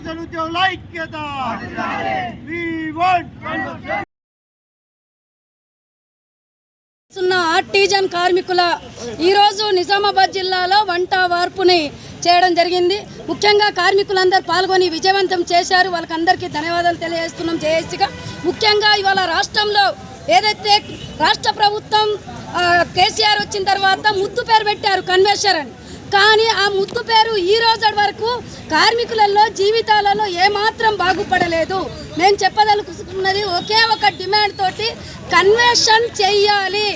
Artisan ఉద్యోగుల ఐక్యత artisan కార్మికుల ఈరోజు నిజామాబాద్ జిల్లాలో వంట వార్పుని చేయడం జరిగింది. ముఖ్యంగా కార్మికులందరూ పాల్గొని విజయవంతం చేశారు. వాళ్ళకందరికీ ధన్యవాదాలు తెలియజేస్తున్నాం. జేఏసీగా ముఖ్యంగా ఇవాళ రాష్ట్రంలో ఏదైతే రాష్ట్ర ప్రభుత్వం కేసీఆర్ వచ్చిన తర్వాత ముద్దు పేరు పెట్టారు కన్వేషర్ అని. కానీ ఆ ముద్దు పేరు ఈ రోజు వరకు కార్మికులలో జీవితాలలో ఏమాత్రం బాగుపడలేదు. నేను చెప్పదలుచుకున్నది ఒకే ఒక డిమాండ్ తోటి కన్వేషన్ చేయాలి.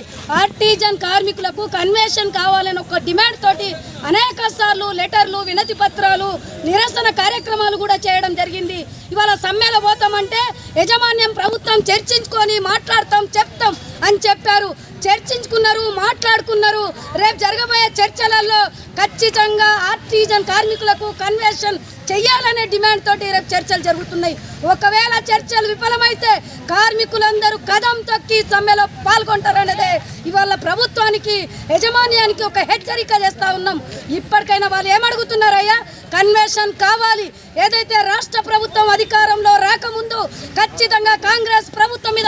ఆర్టిజన్ కార్మికులకు కన్వేషన్ కావాలని ఒక డిమాండ్ తోటి అనేక సార్లు లెటర్లు వినతి పత్రాలు నిరసన కార్యక్రమాలు కూడా చేయడం జరిగింది. ఇవాళ సమ్మెలో పోతామంటే యజమాన్యం ప్రభుత్వం చర్చించుకొని మాట్లాడతాం చెప్తాం అని చెప్పారు. చర్చించుకున్నారు మాట్లాడుకున్నారు. రేపు జరగబోయే చర్చలలో ఖచ్చితంగా ఆర్టిజన్ కార్మికులకు కన్వెన్షన్ చెయ్యాలనే డిమాండ్ తోటి రేపు చర్చలు జరుగుతున్నాయి. ఒకవేళ చర్చలు విఫలమైతే కార్మికులందరూ కదం తొక్కి సమ్మెలో పాల్గొంటారనేదే ఇవాళ ప్రభుత్వానికి యజమాన్యానికి ఒక హెచ్చరిక చేస్తా ఉన్నాం. ఇప్పటికైనా వాళ్ళు ఏమడుగుతున్నారయ్యా? కన్వెన్షన్ కావాలి. ఏదైతే రాష్ట్ర ప్రభుత్వం అధికారంలో రాకముందు ఖచ్చితంగా కాంగ్రెస్ ప్రభుత్వం మీద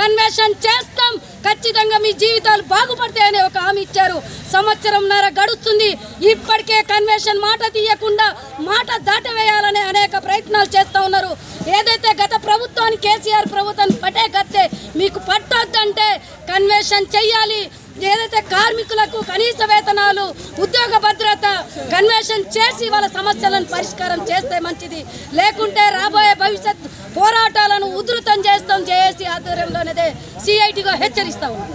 కన్వెన్షన్ చేస్తాం. ఖచ్చితంగా మీ జీవితాలు బాగుపడతాయని ఒక హామీ ఇచ్చారు. సంవత్సరంన్నర గడుస్తుంది. ఇప్పటికే కన్వెన్షన్ మాట తీయకుండా మాట దాటవేయాలనే అనేక ప్రయత్నాలు చేస్తూ ఉన్నారు. ఏదైతే గత ప్రభుత్వాన్ని కేసీఆర్ ప్రభుత్వాన్ని పట్టే గత్తే మీకు పట్టొద్దంటే కన్వెన్షన్ చేయాలి ఏదైతే కార్మికులకు కనీస వేతనాలు ఉద్యోగ భద్రత కన్వెన్షన్ చేసి వాళ్ళ సమస్యలను పరిష్కారం చేస్తే మంచిది. లేకుంటే రాబోయే భవిష్యత్ పోరాటాలను ఉధృతం చేస్తాం. జేఏసీ ఆధ్వర్యంలోనేదే సిఐటిగా హెచ్చరిస్తా ఉన్నాం.